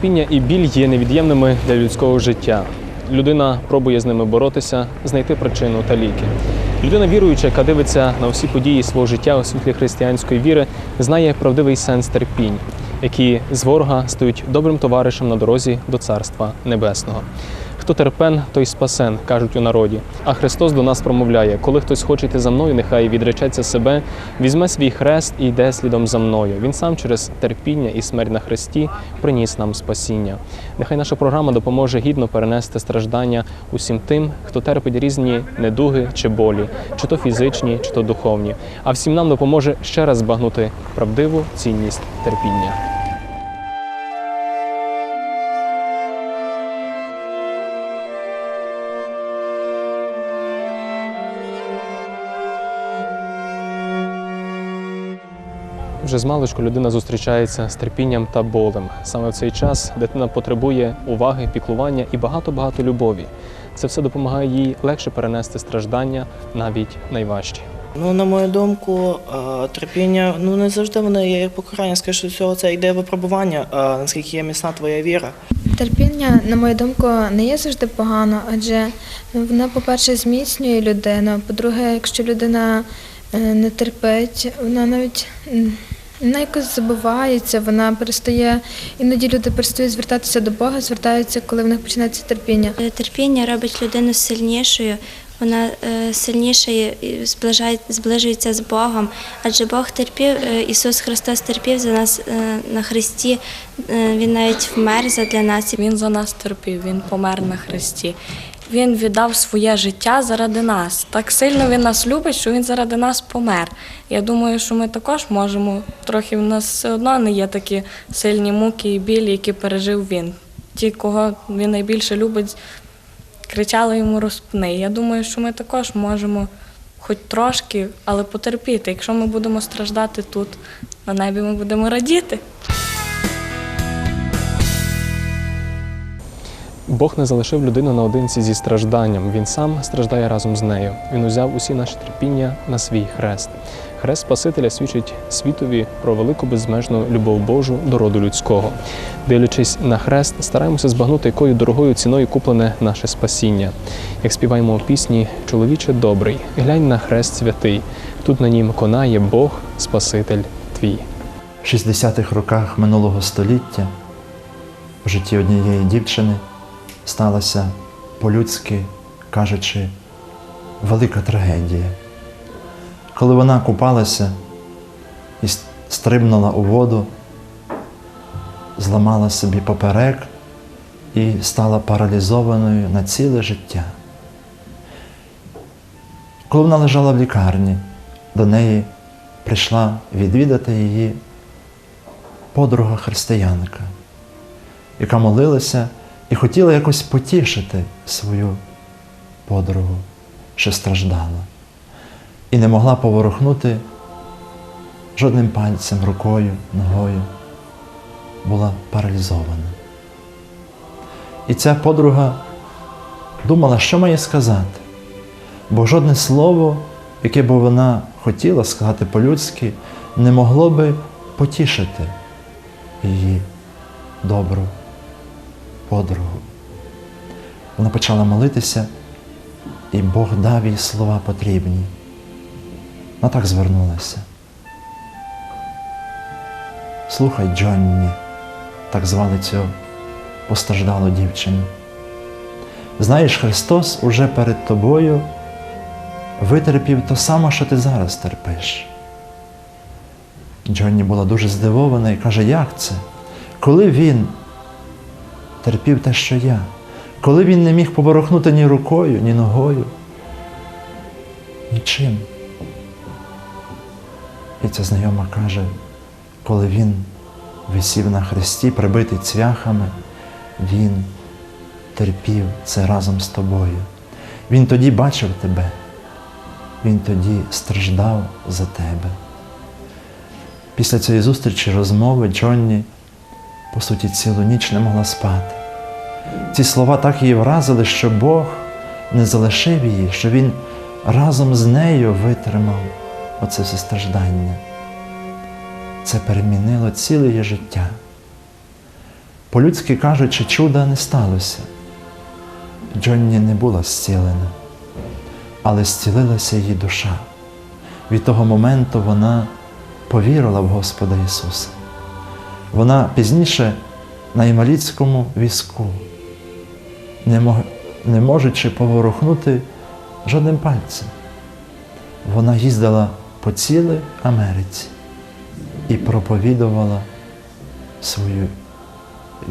Терпіння і біль є невід'ємними для людського життя. Людина пробує з ними боротися, знайти причину та ліки. Людина віруюча, яка дивиться на всі події свого життя у світлі християнської віри, знає правдивий сенс терпінь, які з ворога стають добрим товаришем на дорозі до Царства Небесного. Хто терпен, той спасен, кажуть у народі. А Христос до нас промовляє: коли хтось хоче йти за мною, нехай відречеться себе, візьме свій хрест і йде слідом за мною. Він сам через терпіння і смерть на хресті приніс нам спасіння. Нехай наша програма допоможе гідно перенести страждання усім тим, хто терпить різні недуги чи болі, чи то фізичні, чи то духовні. А всім нам допоможе ще раз збагнути правдиву цінність терпіння. Вже з маличку людина зустрічається з терпінням та болем. Саме в цей час дитина потребує уваги, піклування і багато-багато любові. Це все допомагає їй легше перенести страждання, навіть найважчі. Ну, на мою думку, е, терпіння ну не завжди воно є покарання. Скоріше всього, це йде випробування, е, наскільки є міцна твоя віра. Терпіння, на мою думку, не є завжди погано, адже воно, по-перше, зміцнює людину. По-друге, якщо людина е, не терпить, вона навіть вона якось забувається, вона перестає, іноді люди перестають звертатися до Бога, звертаються, коли в них починається терпіння. Е, Терпіння робить людину сильнішою, вона е, сильніше і зближає, зближується з Богом, адже Бог терпів, е, Ісус Христос терпів за нас на Христі, Він навіть вмер для нас. Він за нас терпів, він помер на хресті. Він віддав своє життя заради нас. Так сильно він нас любить, що він заради нас помер. Я думаю, що ми також можемо. Трохи в нас все одно не є такі сильні муки і білі, які пережив він. Ті, кого він найбільше любить, кричали йому розпни. Я думаю, що ми також можемо хоч трошки, але потерпіти. Якщо ми будемо страждати тут, на небі ми будемо радіти. Бог не залишив людину наодинці зі стражданням. Він сам страждає разом з нею. Він узяв усі наші терпіння на свій хрест. Хрест Спасителя свідчить світові про велику безмежну любов Божу до роду людського. Дивлячись на хрест, стараємося збагнути, якою дорогою ціною куплене наше спасіння. Як співаємо у пісні Чоловіче добрий, глянь на хрест святий. Тут на нім конає Бог, Спаситель твій. В 60-х роках минулого століття в житті однієї дівчини сталася по-людськи кажучи велика трагедія. Коли вона купалася і стрибнула у воду, зламала собі поперек і стала паралізованою на ціле життя. Коли вона лежала в лікарні, до неї прийшла відвідати її подруга християнка, яка молилася і хотіла якось потішити свою подругу, що страждала, і не могла поворухнути жодним пальцем, рукою, ногою, була паралізована. І ця подруга думала, що має сказати, бо жодне слово, яке б вона хотіла сказати по-людськи, не могло би потішити її добру подругу. Вона почала молитися, і Бог дав їй слова потрібні. Вона так звернулася. Слухай, Джонні, так звали цю постраждалу дівчину. Знаєш, Христос уже перед тобою витерпів то саме, що ти зараз терпиш. Джонні була дуже здивована і каже, як це? Коли він терпів те, що я, коли він не міг поворухнути ні рукою, ні ногою, нічим. І ця знайома каже, коли він висів на хресті, прибитий цвяхами, він терпів це разом з тобою. Він тоді бачив тебе, він тоді страждав за тебе. Після цієї зустрічі, розмови Джонні, по суті, цілу ніч не могла спати. Ці слова так її вразили, що Бог не залишив її, що Він разом з нею витримав оце все страждання. Це перемінило ціле її життя. По-людськи кажучи, чуда не сталося. Джонні не була зцілена, але зцілилася її душа. Від того моменту вона повірила в Господа Ісуса. Вона пізніше на інвалідському візку, не, мог, не можучи поворухнути жодним пальцем. Вона їздила по цілій Америці і проповідувала свою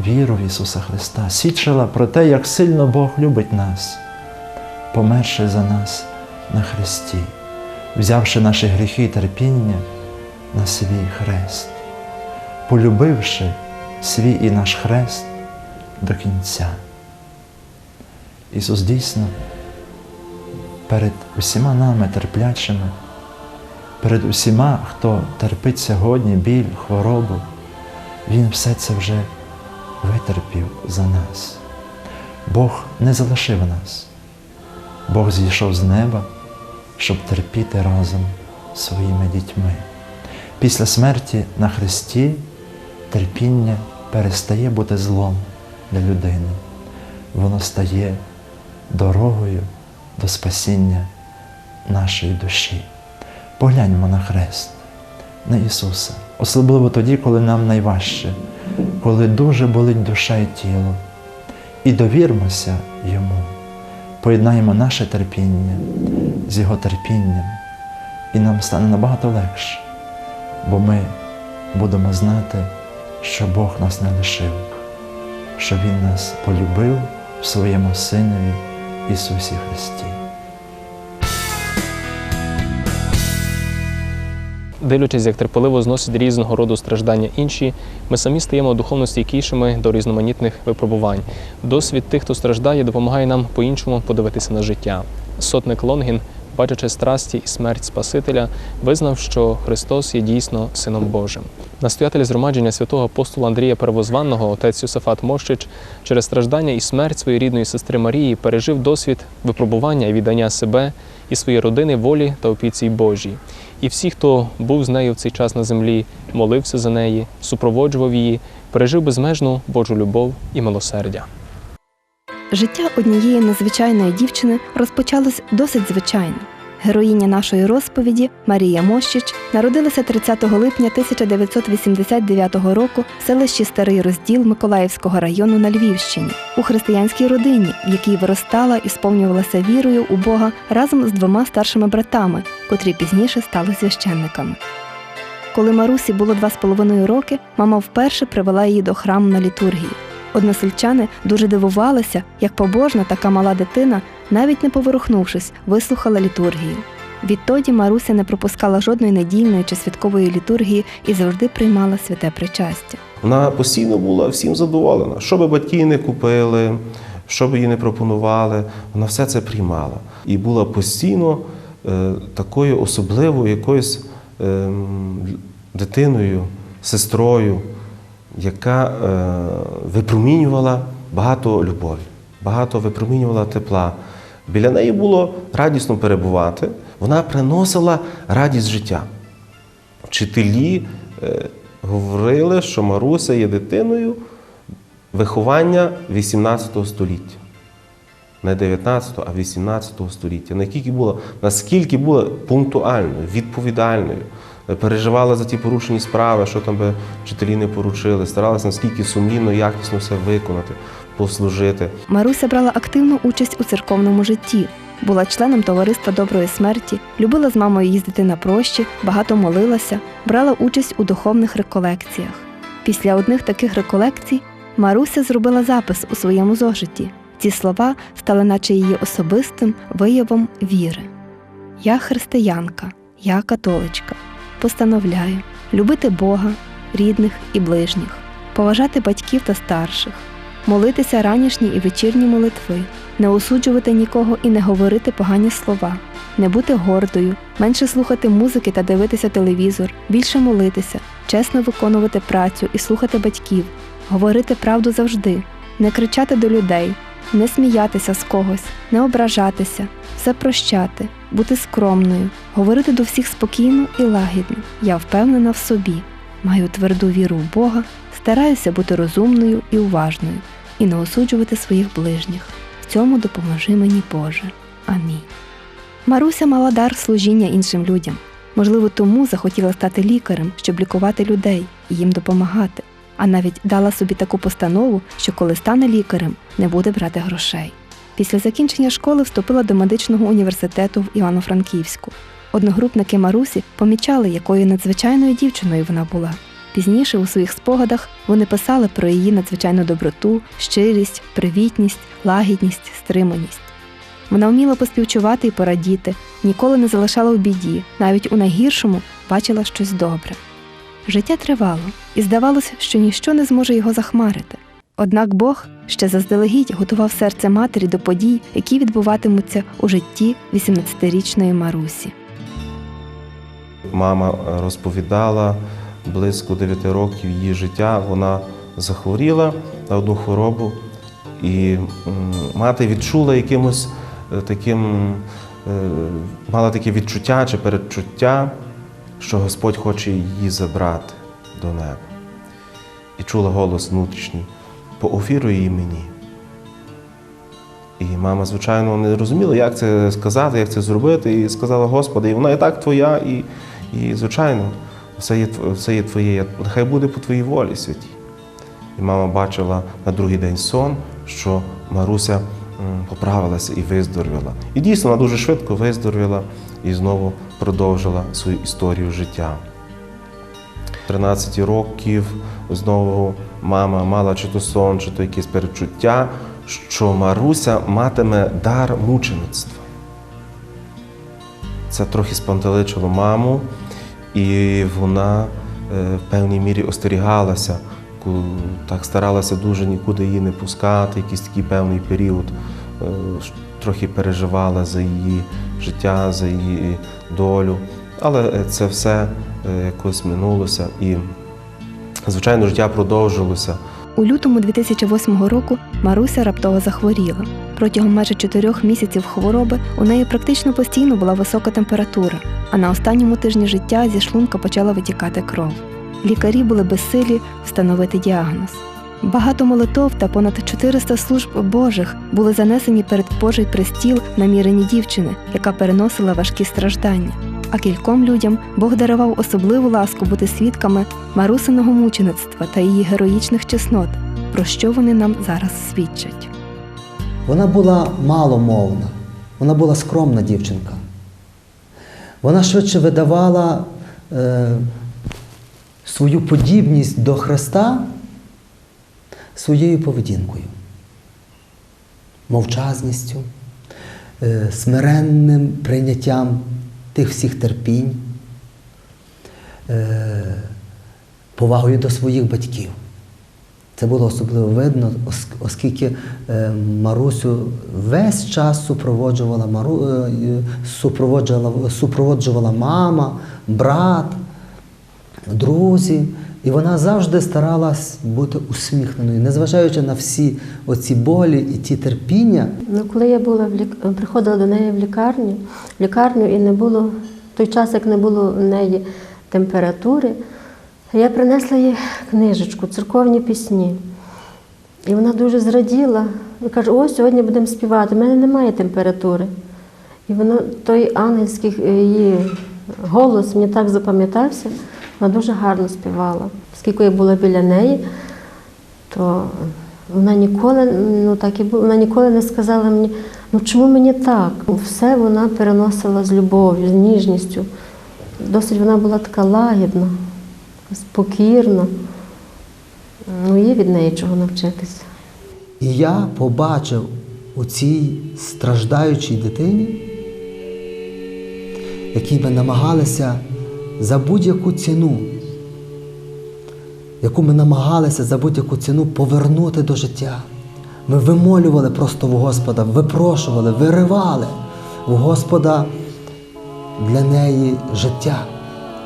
віру в Ісуса Христа, свідчила про те, як сильно Бог любить нас, померши за нас на Христі, взявши наші гріхи і терпіння на свій хрест, полюбивши свій і наш хрест до кінця. Ісус дійсно перед усіма нами терплячими, перед усіма, хто терпить сьогодні біль, хворобу, Він все це вже витерпів за нас. Бог не залишив нас. Бог зійшов з неба, щоб терпіти разом своїми дітьми. Після смерті на Христі терпіння перестає бути злом для людини. Воно стає дорогою до спасіння нашої душі. Погляньмо на хрест, на Ісуса, особливо тоді, коли нам найважче, коли дуже болить душа і тіло. І довірмося Йому, поєднаємо наше терпіння з Його терпінням, і нам стане набагато легше, бо ми будемо знати, що Бог нас не лишив, що Він нас полюбив в своєму Синові Ісусі Христі. Дивлячись, як терпеливо зносять різного роду страждання інші, ми самі стаємо духовно стійкішими до різноманітних випробувань. Досвід тих, хто страждає, допомагає нам по-іншому подивитися на життя. Сотник Лонгін, бачачи страсті і смерть Спасителя, визнав, що Христос є дійсно Сином Божим. Настоятель згромадження святого апостола Андрія Первозванного, отець Юсафат Мощич, через страждання і смерть своєї рідної сестри Марії пережив досвід випробування і віддання себе і своєї родини волі та опіці Божій. І всі, хто був з нею в цей час на землі, молився за неї, супроводжував її, пережив безмежну Божу любов і милосердя. Життя однієї незвичайної дівчини розпочалось досить звичайно. Героїня нашої розповіді Марія Мощич народилася 30 липня 1989 року в селищі Старий Розділ Миколаївського району на Львівщині у християнській родині, в якій виростала і сповнювалася вірою у Бога разом з двома старшими братами, котрі пізніше стали священниками. Коли Марусі було два з половиною роки, мама вперше привела її до храму на літургію. Односельчани дуже дивувалися, як побожна така мала дитина, навіть не поворухнувшись, вислухала літургію. Відтоді Маруся не пропускала жодної недільної чи святкової літургії і завжди приймала святе причастя. Вона постійно була всім задоволена. Що би батьки не купили, що би їй не пропонували, вона все це приймала. І була постійно е, такою особливою якоюсь е, дитиною, сестрою, яка е, випромінювала багато любові, багато випромінювала тепла. Біля неї було радісно перебувати, вона приносила радість життя. Вчителі е, говорили, що Маруся є дитиною виховання 18 століття. Не 19, а 18 століття. Наскільки була, наскільки була пунктуальною, відповідальною, переживала за ті порушені справи, що там би вчителі не поручили, старалася наскільки сумлінно, якісно все виконати, послужити. Маруся брала активну участь у церковному житті, була членом товариства доброї смерті, любила з мамою їздити на прощі, багато молилася, брала участь у духовних реколекціях. Після одних таких реколекцій Маруся зробила запис у своєму зошиті. Ці слова стали наче її особистим виявом віри. Я християнка, я католичка. Постановляю любити Бога, рідних і ближніх, поважати батьків та старших, молитися ранішні і вечірні молитви, не осуджувати нікого і не говорити погані слова, не бути гордою, менше слухати музики та дивитися телевізор, більше молитися, чесно виконувати працю і слухати батьків, говорити правду завжди, не кричати до людей, не сміятися з когось, не ображатися, все прощати, бути скромною, говорити до всіх спокійно і лагідно. Я впевнена в собі, маю тверду віру в Бога, Стараюся бути розумною і уважною і не осуджувати своїх ближніх. В цьому допоможи мені Боже. Амінь. Маруся мала дар служіння іншим людям. Можливо, тому захотіла стати лікарем, щоб лікувати людей і їм допомагати, а навіть дала собі таку постанову, що коли стане лікарем, не буде брати грошей. Після закінчення школи вступила до медичного університету в Івано-Франківську. Одногрупники Марусі помічали, якою надзвичайною дівчиною вона була. Пізніше у своїх спогадах вони писали про її надзвичайну доброту, щирість, привітність, лагідність, стриманість. Вона вміла поспівчувати і порадіти, ніколи не залишала у біді, навіть у найгіршому бачила щось добре. Життя тривало, і здавалося, що ніщо не зможе його захмарити. Однак Бог ще заздалегідь готував серце матері до подій, які відбуватимуться у житті 18-річної Марусі. Мама е, розповідала близько 9 років її життя. Вона захворіла на одну хворобу, і мати відчула якимось е, таким, е, мала таке відчуття чи передчуття, що Господь хоче її забрати до неба. І чула голос внутрішній: поофіруй її мені. І мама, звичайно, не розуміла, як це сказати, як це зробити, і сказала, Господи, і вона і так твоя, і, і звичайно, все є, все є твоє, нехай буде по твоїй волі святі. І мама бачила на другий день сон, що Маруся поправилася і виздоровіла. І дійсно вона дуже швидко виздоровіла і знову продовжила свою історію життя. 13 років знову мама мала чи то сон, чи то якесь перечуття, що Маруся матиме дар мучеництва. Це трохи спантеличило маму, і вона е, в певній мірі остерігалася, так старалася дуже нікуди її не пускати, якийсь такий певний період, е, трохи переживала за її життя, за її долю. Але е, це все е, якось минулося і, звичайно, життя продовжилося. У лютому 2008 року Маруся раптово захворіла. Протягом майже чотирьох місяців хвороби у неї практично постійно була висока температура, а на останньому тижні життя зі шлунка почала витікати кров. Лікарі були безсилі встановити діагноз. Багато молитов та понад 400 служб Божих були занесені перед Божий престіл намірені дівчини, яка переносила важкі страждання. А кільком людям Бог дарував особливу ласку бути свідками Марусиного мучеництва та її героїчних чеснот, про що вони нам зараз свідчать. Вона була маломовна, вона була скромна дівчинка. Вона швидше видавала е, свою подібність до Христа своєю поведінкою, мовчазністю, е, смиренним прийняттям тих всіх терпінь, е, повагою до своїх батьків. Це було особливо видно, оскільки е, Марусю весь час супроводжувала, Мару, супроводжувала, супроводжувала мама, брат, друзі. І вона завжди старалась бути усміхненою, незважаючи на всі оці болі і ті терпіння, Ну, коли я була в лік... приходила до неї в лікарню, в лікарню і не було, той час, як не було в неї температури, я принесла їй книжечку, церковні пісні. І вона дуже зраділа і каже, ось сьогодні будемо співати, в мене немає температури. І воно, той ангельський е, її голос мені так запам'ятався, вона дуже гарно співала. Оскільки я була біля неї, то вона ніколи, ну так і було, вона ніколи не сказала мені, ну чому мені так? Все вона переносила з любов'ю, з ніжністю. Досить вона була така лагідна, спокірна. Ну, є від неї чого навчитися. І я побачив у цій страждаючій дитині, якій ми намагалися за будь-яку ціну, яку ми намагалися за будь-яку ціну повернути до життя. Ми вимолювали просто в Господа, випрошували, виривали в Господа для неї життя,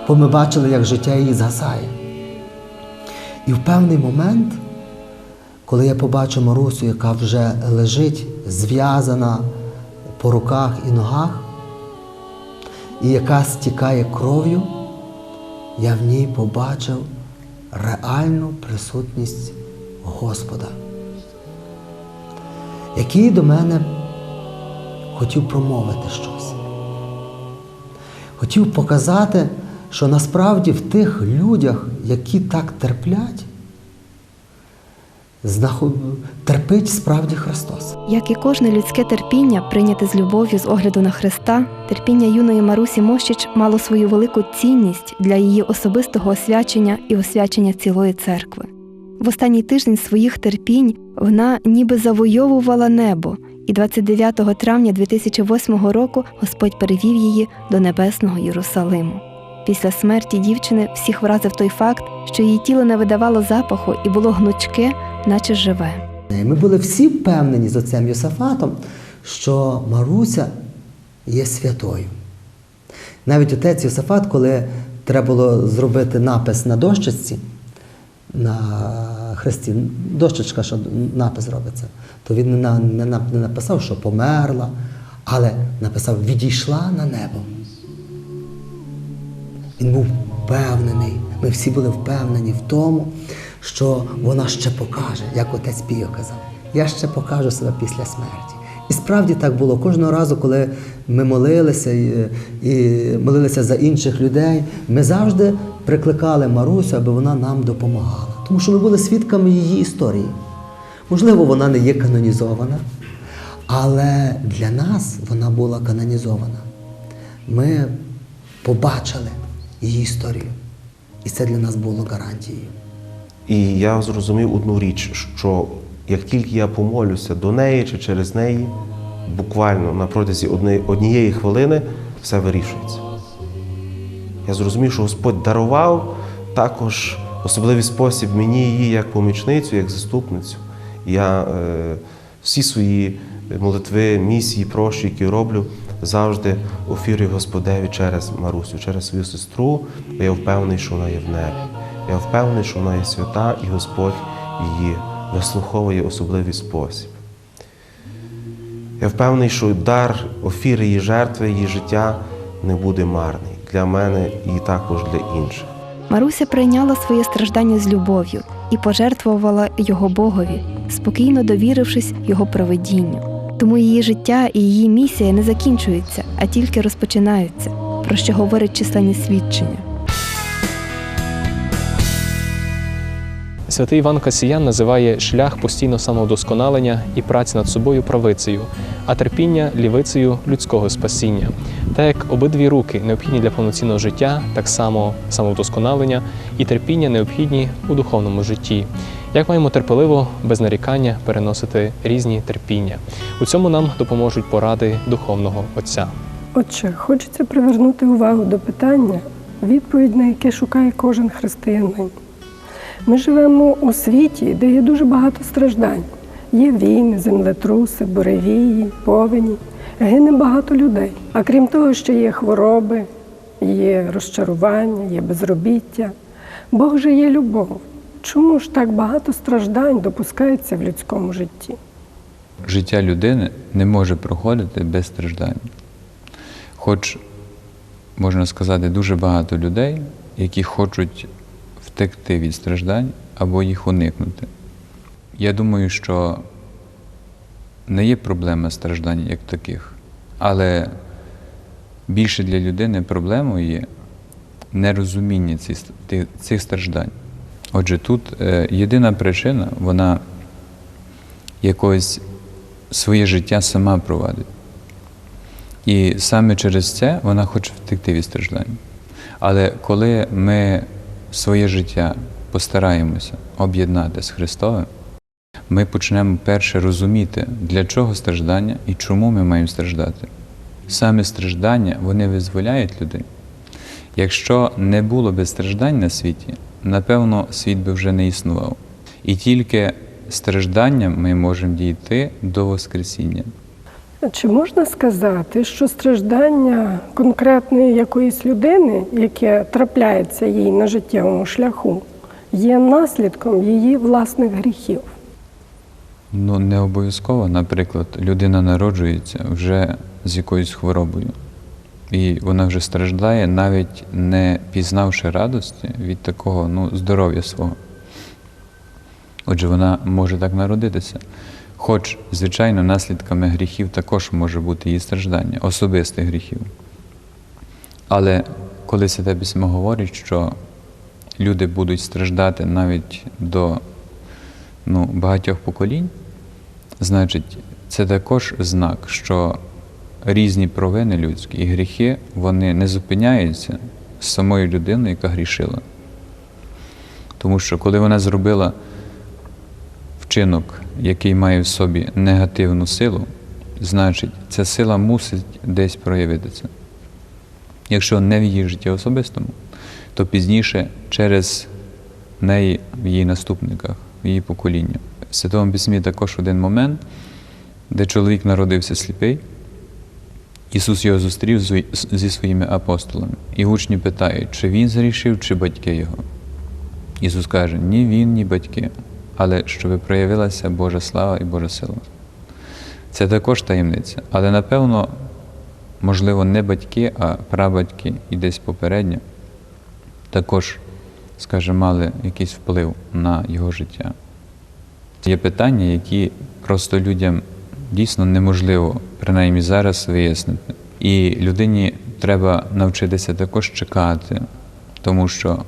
бо ми бачили, як життя її згасає. І в певний момент, коли я побачу Марусю, яка вже лежить зв'язана по руках і ногах, і яка стікає кров'ю, я в ній побачив реальну присутність Господа, який до мене хотів промовити щось. Хотів показати, що насправді в тих людях, які так терплять, терпить справді Христос. Як і кожне людське терпіння, прийняте з любов'ю з огляду на Христа, терпіння юної Марусі Мощич мало свою велику цінність для її особистого освячення і освячення цілої церкви. В останній тиждень своїх терпінь вона ніби завойовувала небо, і 29 травня 2008 року Господь перевів її до небесного Єрусалиму. Після смерті дівчини всіх вразив той факт, що її тіло не видавало запаху і було гнучке, наче живе. Ми були всі впевнені з отцем Йосафатом, що Маруся є святою. Навіть отець Йосафат, коли треба було зробити напис на дощечці, на хресті, дощечка, що напис робиться, то він не написав, що померла, але написав відійшла на небо. Він був впевнений, ми всі були впевнені в тому, що вона ще покаже, як отець Піо казав, я ще покажу себе після смерті. І справді так було. Кожного разу, коли ми молилися і, і молилися за інших людей, ми завжди прикликали Марусю, аби вона нам допомагала. Тому що ми були свідками її історії. Можливо, вона не є канонізована, але для нас вона була канонізована. Ми побачили її історію. І це для нас було гарантією. І я зрозумів одну річ, що як тільки я помолюся до неї чи через неї, буквально на протязі однієї хвилини все вирішується. Я зрозумів, що Господь дарував також особливий спосіб мені її як помічницю, як заступницю. Я е, всі свої молитви, місії, прощі, які роблю, завжди офірюю Господеві через Марусю, через свою сестру, бо я впевнений, що вона є в небі. Я впевнений, що вона є свята, і Господь її вислуховує особливий спосіб. Я впевнений, що дар офіри її жертви, її життя не буде марний для мене і також для інших. Маруся прийняла своє страждання з любов'ю і пожертвувала його Богові, спокійно довірившись його проведінню. Тому її життя і її місія не закінчуються, а тільки розпочинаються, про що говорять численні свідчення. Святий Іван Касіян називає шлях постійного самовдосконалення і праці над собою правицею, а терпіння лівицею людського спасіння. Так як обидві руки необхідні для повноцінного життя, так само самовдосконалення і терпіння необхідні у духовному житті. Як маємо терпеливо, без нарікання переносити різні терпіння? У цьому нам допоможуть поради духовного отця. Отже, хочеться привернути увагу до питання, відповідь на яке шукає кожен християнин. Ми живемо у світі, де є дуже багато страждань. Є війни, землетруси, буревії, повені, гине багато людей. А крім того, ще є хвороби, є розчарування, є безробіття. Бог же є любов. Чому ж так багато страждань допускається в людському житті? життя людини не може проходити без страждань. Хоч, можна сказати, дуже багато людей, які хочуть втекти від страждань або їх уникнути. Я думаю, що не є проблема страждань як таких, але більше для людини проблемою є нерозуміння цих, страждань. Отже, тут е, єдина причина, вона якось своє життя сама провадить. І саме через це вона хоче втекти від страждань. Але коли ми своє життя постараємося об'єднати з Христовим, ми почнемо перше розуміти, для чого страждання і чому ми маємо страждати. Саме страждання вони визволяють людей. Якщо не було би страждань на світі, напевно, світ би вже не існував. І тільки стражданням ми можемо дійти до Воскресіння. Чи можна сказати, що страждання конкретної якоїсь людини, яке трапляється їй на життєвому шляху, є наслідком її власних гріхів? Ну, не обов'язково, наприклад, людина народжується вже з якоюсь хворобою. І вона вже страждає, навіть не пізнавши радості від такого ну, здоров'я свого. Отже, вона може так народитися. Хоч, звичайно, наслідками гріхів також може бути її страждання, особистих гріхів. Але коли Святе Письмо говорить, що люди будуть страждати навіть до ну, багатьох поколінь, значить, це також знак, що різні провини людські і гріхи вони не зупиняються з самою людиною, яка грішила. Тому що коли вона зробила вчинок, який має в собі негативну силу, значить, ця сила мусить десь проявитися. Якщо не в її житті особистому, то пізніше через неї в її наступниках, в її покоління. В Святому Письмі також один момент, де чоловік народився сліпий. Ісус його зустрів зі- своїми апостолами. І учні питають, чи він зрішив, чи батьки його. Ісус каже, ні він, ні батьки, але щоб проявилася Божа слава і Божа сила. Це також таємниця. Але напевно, можливо, не батьки, а прабатьки і десь попередньо також, скажімо, мали якийсь вплив на його життя. Є питання, які просто людям дійсно неможливо, принаймні зараз, вияснити. І людині треба навчитися також чекати, тому що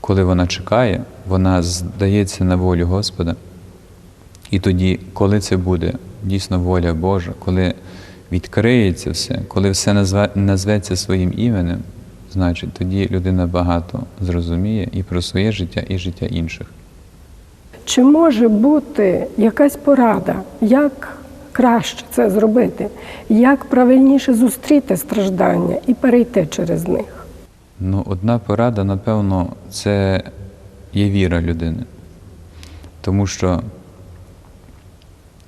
коли вона чекає, вона здається на волю Господа. І тоді, коли це буде дійсно воля Божа, коли відкриється все, коли все назветься своїм іменем, значить тоді людина багато зрозуміє і про своє життя, і життя інших. Чи може бути якась порада, як краще це зробити, як правильніше зустріти страждання і перейти через них? Ну, одна порада, напевно, це є віра людини. Тому що,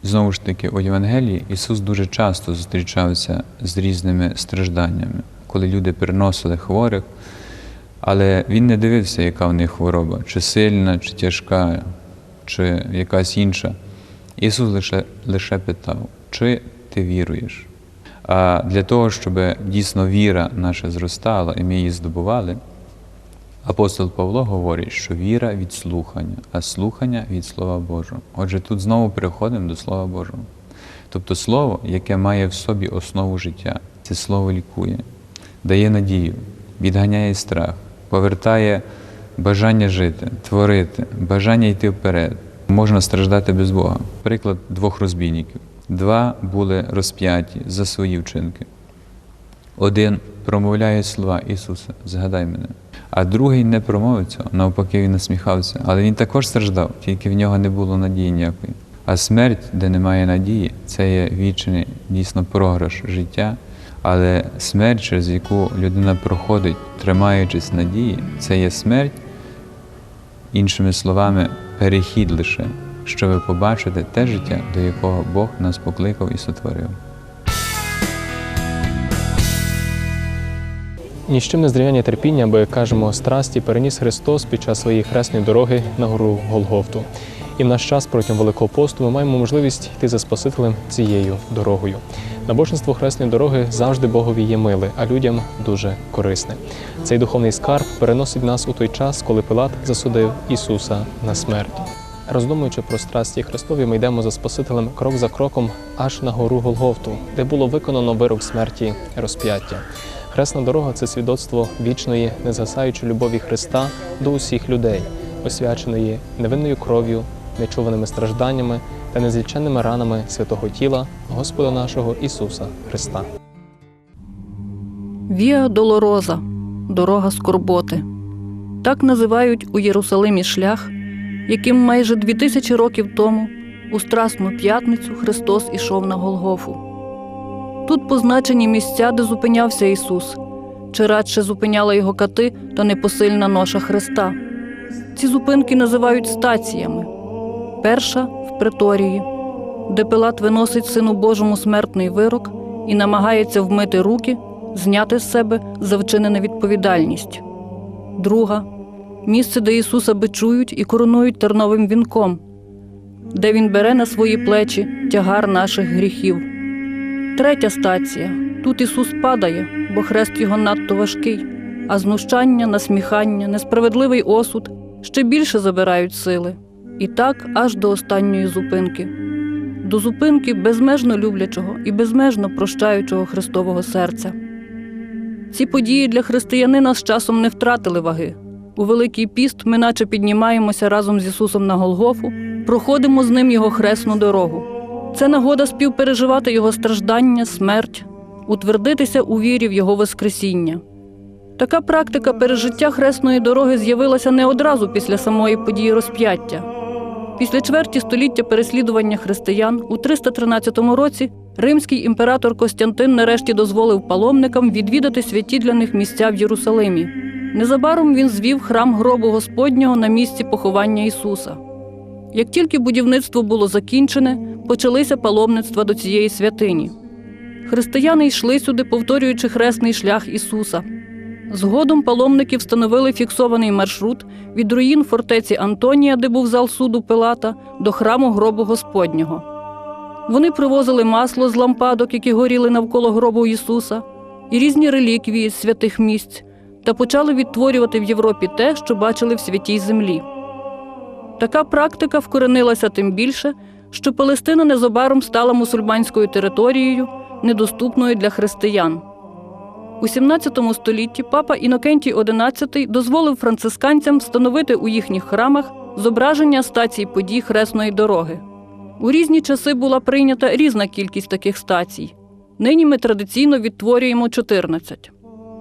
знову ж таки, у Євангелії Ісус дуже часто зустрічався з різними стражданнями, коли люди переносили хворих, але Він не дивився, яка в них хвороба, чи сильна, чи тяжка, чи якась інша. Ісус лише, лише питав, чи ти віруєш? А для того, щоб дійсно віра наша зростала і ми її здобували, апостол Павло говорить, що віра від слухання, а слухання від Слова Божого. Отже, тут знову переходимо до Слова Божого. Тобто Слово, яке має в собі основу життя, це слово лікує, дає надію, відганяє страх, повертає бажання жити, творити, бажання йти вперед. Можна страждати без Бога. Приклад двох розбійників. Два були розп'яті за свої вчинки. Один промовляє слова Ісуса, згадай мене. А другий не промовив цього, навпаки, він насміхався. Але він також страждав, тільки в нього не було надії ніякої. А смерть, де немає надії, це є вічний дійсно програш життя. Але смерть, через яку людина проходить, тримаючись надії, це є смерть, іншими словами, перехід лише, щоб побачити те життя, до якого Бог нас покликав і сотворив. Ні з чим не зрівняння терпіння, бо, як кажемо, страсті переніс Христос під час своєї хресної дороги на гору Голгофту. І в наш час протягом Великого посту ми маємо можливість йти за Спасителем цією дорогою. Набожництво хресної дороги завжди Богові є миле, а людям дуже корисне. Цей духовний скарб переносить нас у той час, коли Пилат засудив Ісуса на смерть. Роздумуючи про страсті Христові, ми йдемо за Спасителем крок за кроком аж на гору Голгофту, де було виконано вирок смерті розп'яття. Хресна дорога це свідоцтво вічної, незгасаючої любові Христа до усіх людей, освяченої невинною кров'ю, нечуваними стражданнями та незліченними ранами святого тіла Господа нашого Ісуса Христа. Віа Долороза дорога скорботи. Так називають у Єрусалимі шлях, яким майже дві тисячі років тому, у Страсну п'ятницю, Христос ішов на Голгофу. Тут позначені місця, де зупинявся Ісус, чи радше зупиняли його кати та непосильна ноша Христа. Ці зупинки називають стаціями. Перша в преторії, де Пилат виносить Сину Божому смертний вирок і намагається вмити руки, зняти з себе за вчинену відповідальність. Друга місце, де Ісуса бичують і коронують терновим вінком, де Він бере на свої плечі тягар наших гріхів. Третя стація тут Ісус падає, бо хрест його надто важкий, а знущання, насміхання, несправедливий осуд ще більше забирають сили. І так аж до останньої зупинки. До зупинки безмежно люблячого і безмежно прощаючого Христового серця. Ці події для християнина з часом не втратили ваги. У Великий піст ми наче піднімаємося разом з Ісусом на Голгофу, проходимо з ним Його хресну дорогу. Це нагода співпереживати Його страждання, смерть, утвердитися у вірі в Його Воскресіння. Така практика пережиття хресної дороги з'явилася не одразу після самої події розп'яття. Після чверті століття переслідування християн у 313 році римський імператор Костянтин нарешті дозволив паломникам відвідати святі для них місця в Єрусалимі. Незабаром він звів храм гробу Господнього на місці поховання Ісуса. Як тільки будівництво було закінчене, почалися паломництва до цієї святині. Християни йшли сюди, повторюючи хресний шлях Ісуса. Згодом паломники встановили фіксований маршрут від руїн фортеці Антонія, де був зал суду Пилата, до храму гробу Господнього. Вони привозили масло з лампадок, які горіли навколо гробу Ісуса, і різні реліквії з святих місць, та почали відтворювати в Європі те, що бачили в святій землі. Така практика вкоренилася тим більше, що Палестина незабаром стала мусульманською територією, недоступною для християн. У 17 столітті папа Інокентій XI дозволив францисканцям встановити у їхніх храмах зображення стацій подій хресної дороги. У різні часи була прийнята різна кількість таких стацій. Нині ми традиційно відтворюємо 14.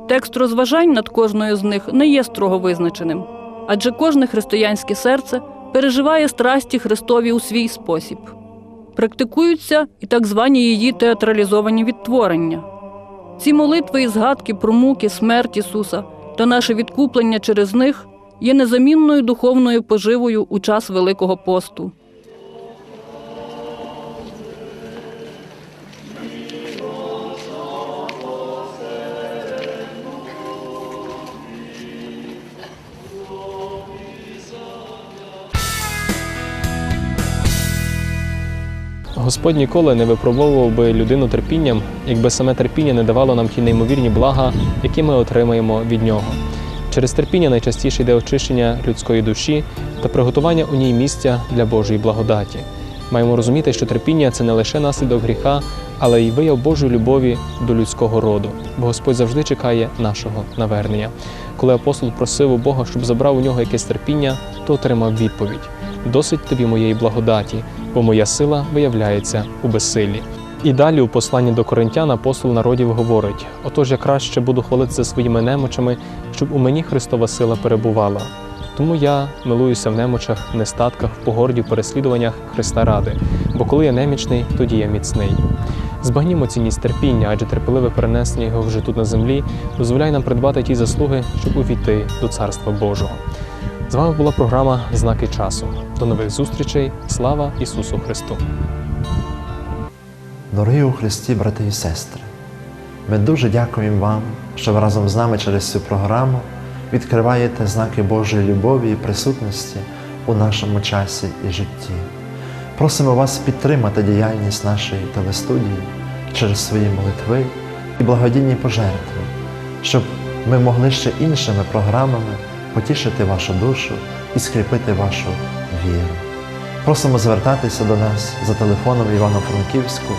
Текст розважань над кожною з них не є строго визначеним, адже кожне християнське серце переживає страсті Христові у свій спосіб. Практикуються і так звані її театралізовані відтворення. Ці молитви і згадки про муки, смерть Ісуса та наше відкуплення через них є незамінною духовною поживою у час Великого посту. Господь ніколи не випробовував би людину терпінням, якби саме терпіння не давало нам ті неймовірні блага, які ми отримаємо від нього. Через терпіння найчастіше йде очищення людської душі та приготування у ній місця для Божої благодаті. Маємо розуміти, що терпіння це не лише наслідок гріха, але й вияв Божої любові до людського роду, бо Господь завжди чекає нашого навернення. Коли апостол просив у Бога, щоб забрав у нього якесь терпіння, то отримав відповідь: досить тобі моєї благодаті, бо моя сила виявляється у безсиллі. І далі у посланні до коринтян апостол народів говорить: отож я краще буду хвалитися своїми немочами, щоб у мені Христова сила перебувала. Тому я милуюся в немочах, нестатках, в погорді, в переслідуваннях Христа ради, бо коли я немічний, тоді я міцний. Збагнімо цінність терпіння, адже терпеливе перенесення його вже тут на землі дозволяє нам придбати ті заслуги, щоб увійти до Царства Божого. З вами була програма Знаки часу. До нових зустрічей. Слава Ісусу Христу! Дорогі у Христі, брати і сестри, ми дуже дякуємо вам, що ви разом з нами через цю програму відкриваєте знаки Божої любові і присутності у нашому часі і житті. Просимо вас підтримати діяльність нашої телестудії через свої молитви і благодійні пожертви, щоб ми могли ще іншими програмами потішити вашу душу і скріпити вашу віру. Просимо звертатися до нас за телефоном Івано-Франківську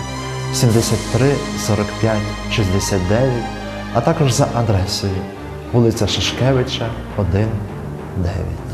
73 45 69, а також за адресою вулиця Шишкевича, 1, 9.